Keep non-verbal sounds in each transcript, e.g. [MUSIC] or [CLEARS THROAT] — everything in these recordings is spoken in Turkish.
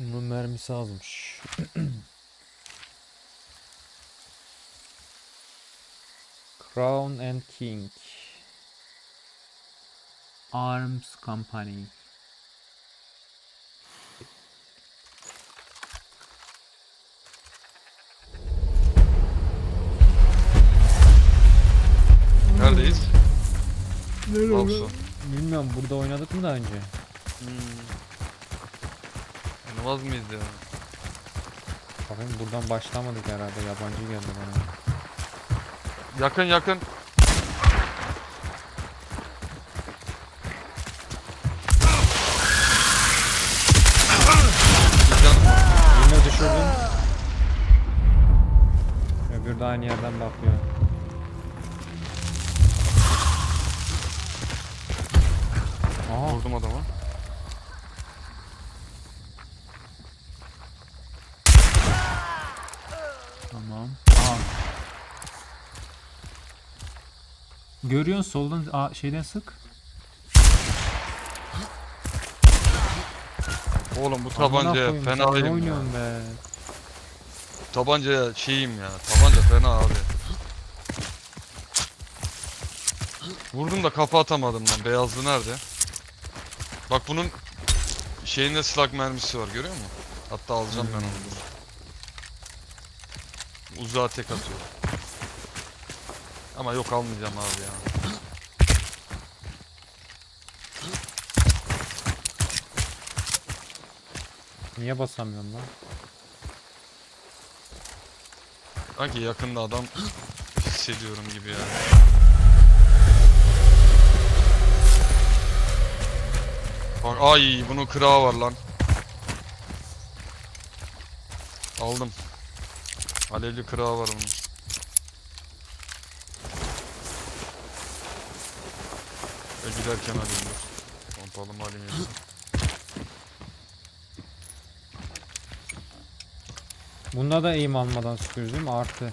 Bunun mermisi azmış. [CLEARS THROAT] Crown and King. Arms Company. Neredeyiz? Hapso. Bilmiyorum burada oynadık mı daha önce? Oynamaz mıyız ya? Bakayım buradan başlamadık herhalde yabancı geldi bana. Yakın yakın. Yine düşürdüm. Öbürü de aynı yerden bakıyor. Aha Vurdum adamı. tamam. Aa. Görüyorsun soldan aa, şeyden sık. Oğlum bu Amına tabancaya koyayım, sen ne fenayım ya. oynuyorsun be? Tabancaya şeyim ya. Tabanca fena abi. Vurdum da kafa atamadım lan. Beyazlı nerede? Bak bunun şeyinde slug mermisi var görüyor musun? Hatta alacağım ben onu. dur. Uzağa tek atıyor. Ama yok almayacağım abi ya. Niye basamıyorum lan? Sanki yakında adam hissediyorum gibi ya. Bak ay bunun kırağı var lan. Aldım. Alevli kırağı var bunun. Ve giderken alayım dur. Pompalı mı alayım yoksa? Bunda da eğim almadan sıkıyoruz değil mi? Artı.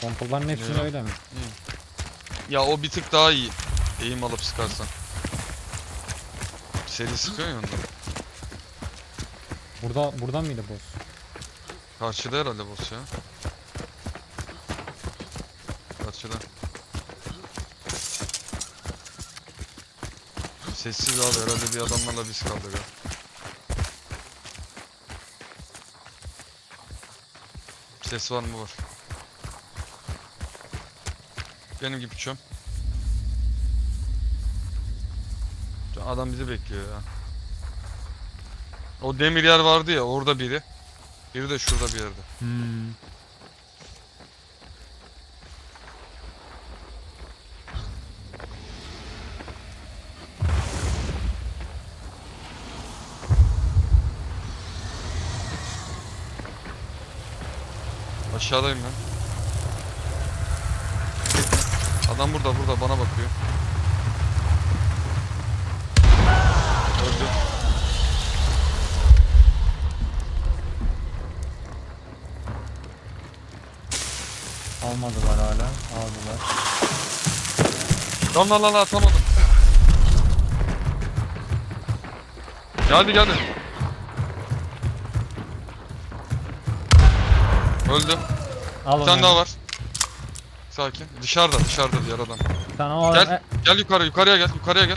Pompaların hepsini Ya. öyle mi? Ya o bir tık daha iyi. Eğim alıp sıkarsan. Seri sıkıyor ya onda. Burada burada mıydı boss? Karşıda herhalde boss ya. Karşıda. Sessiz abi herhalde bir adamlarla biz kaldık ha. Ses var mı var? Benim gibi çöm. Adam bizi bekliyor ya. O demir yer vardı ya orada biri. Biri de şurada bir yerde. Hmm. Aşağıdayım ben. Adam burada burada bana bakıyor. Öldü. Almadılar hala. Aldılar. Lan lan lan atamadım. Geldi geldi. Öldü. Al Bir onu. tane daha var. Sakin. Dışarıda dışarıda diğer adam. Tane o Gel. e, Gel yukarı yukarıya gel yukarıya gel.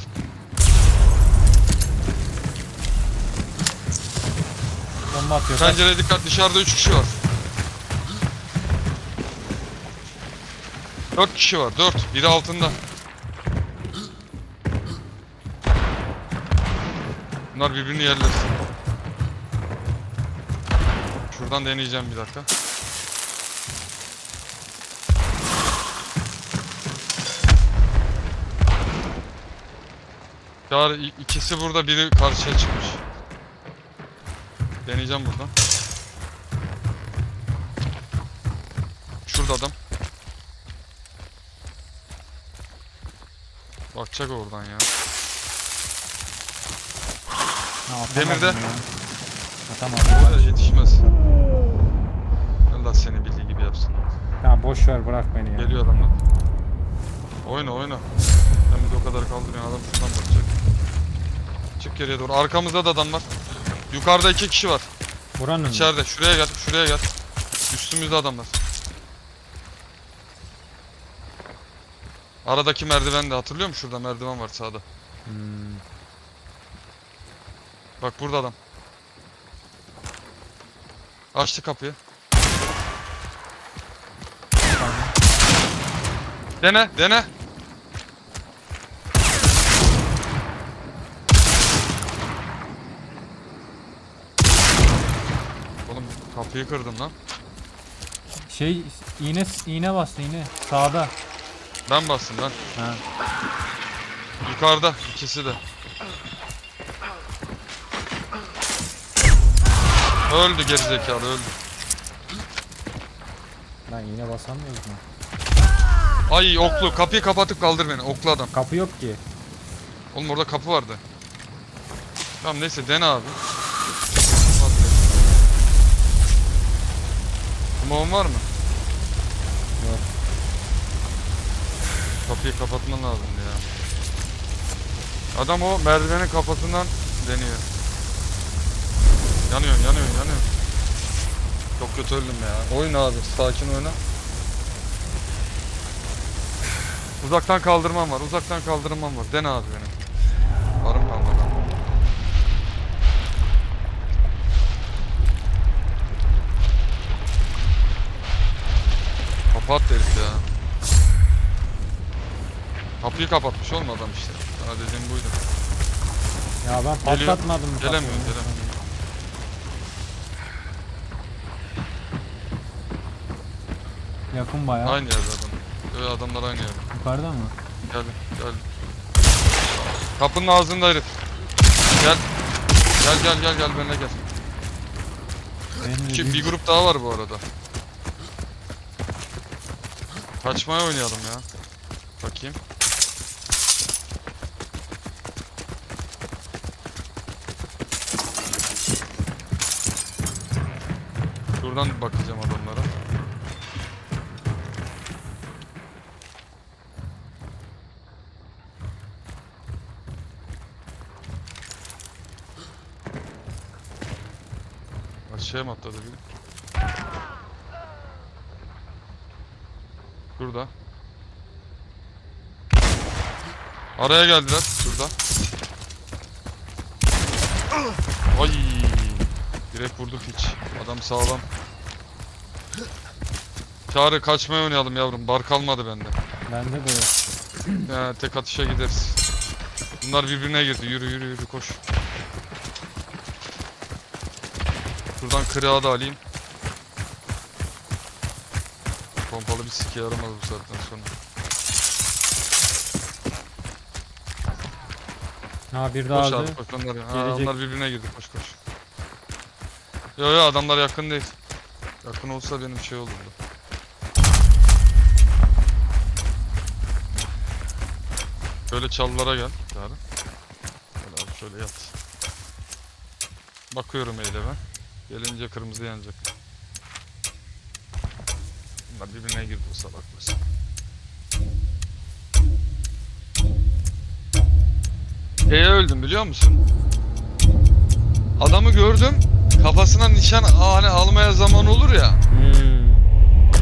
bomba atıyor. Kaç. Pencereye dikkat dışarıda 3 kişi var. 4 kişi var 4. Biri altında. Bunlar birbirini yerlesin. Şuradan deneyeceğim bir dakika. Çağrı i- ikisi burada biri karşıya çıkmış. Deneyeceğim buradan. Şurada adam. Bakacak oradan ya. Ha, atamadım Demirde. ya. Atamadım. Oraya yetişmez. Allah seni bildiği gibi yapsın. Ya boş ver bırak beni ya. Geliyor adamlar. Oyna oyna. Hem de o kadar kaldırıyor adam şuradan bakacak. Çık geriye doğru. Arkamızda da adam var. Yukarıda iki kişi var. Buranın mı? İçeride. Şuraya gel. Şuraya gel. Üstümüzde adamlar. Aradaki merdiven de hatırlıyor musun? Şurada merdiven var sağda. Hmm. Bak burada adam. Açtı kapıyı. Dene, dene. Oğlum kapıyı kırdın lan. Şey iğne iğne bastı iğne sağda. Ben bastım lan. Ha. Yukarıda ikisi de. Öldü gerizekalı öldü. Lan iğne basamıyoruz mu? Ay oklu kapıyı kapatıp kaldır beni oklu adam. Kapı yok ki. Oğlum orada kapı vardı. Tamam neyse dene abi. Kumağın var mı? Yok. Kapıyı kapatman lazım ya. Adam o merdivenin kafasından deniyor. Yanıyorsun, yanıyorsun, yanıyorsun. Çok kötü öldüm ya. Oyna abi, sakin oyna. Uzaktan kaldırmam var, uzaktan kaldırmam var. Dene abi benim. Varım kalmadı. Kapat herif ya. Kapıyı kapatmış oğlum adam işte. Sana dediğim buydu. Ya ben Geliyor. patlatmadım Gelemiyor, kapıyı? gelemiyor. Yakın bayağı. Aynı yerde adam. Evet adamlar aynı yerde. Yukarıda mı? Gel gel. Kapının ağzında herif. Gel. Gel gel gel gel benimle gel. Benim İki, bir grup daha var bu arada. Kaçmaya oynayalım ya. Bakayım. Şuradan bakacağım adamlara. Aşağıya mı atladı biri? Şurada. Araya geldiler. Şurada. Ay. Direkt vurduk hiç. Adam sağlam. Çağrı kaçmaya oynayalım yavrum. Bar kalmadı bende. Bende de yok. [CLEARS THROAT] Ya, tek atışa gideriz. Bunlar birbirine girdi. Yürü yürü yürü koş. Şuradan kırığa da alayım. Pompalı bir sike yaramaz bu saatten sonra. Ha bir daha Koş aldı. abi koş onlar. Ha, Gelecek. onlar birbirine girdi koş koş. Yo yo adamlar yakın değil. Yakın olsa benim şey olurdu. Şöyle çalılara gel. Çağrı. Gel abi şöyle yat. Bakıyorum eyleme. Gelince kırmızı yanacak. Bunlar birbirine girdi bu salaklar. Şeye öldüm biliyor musun? Adamı gördüm. Kafasına nişan hani almaya zaman olur ya. Hmm.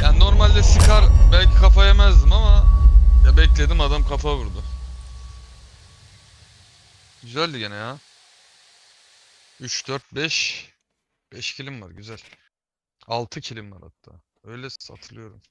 Yani normalde sıkar belki kafa yemezdim ama ya bekledim adam kafa vurdu. Güzeldi gene ya. 3 4 5 5 kilim var güzel. 6 kilim var hatta. Öyle satılıyorum.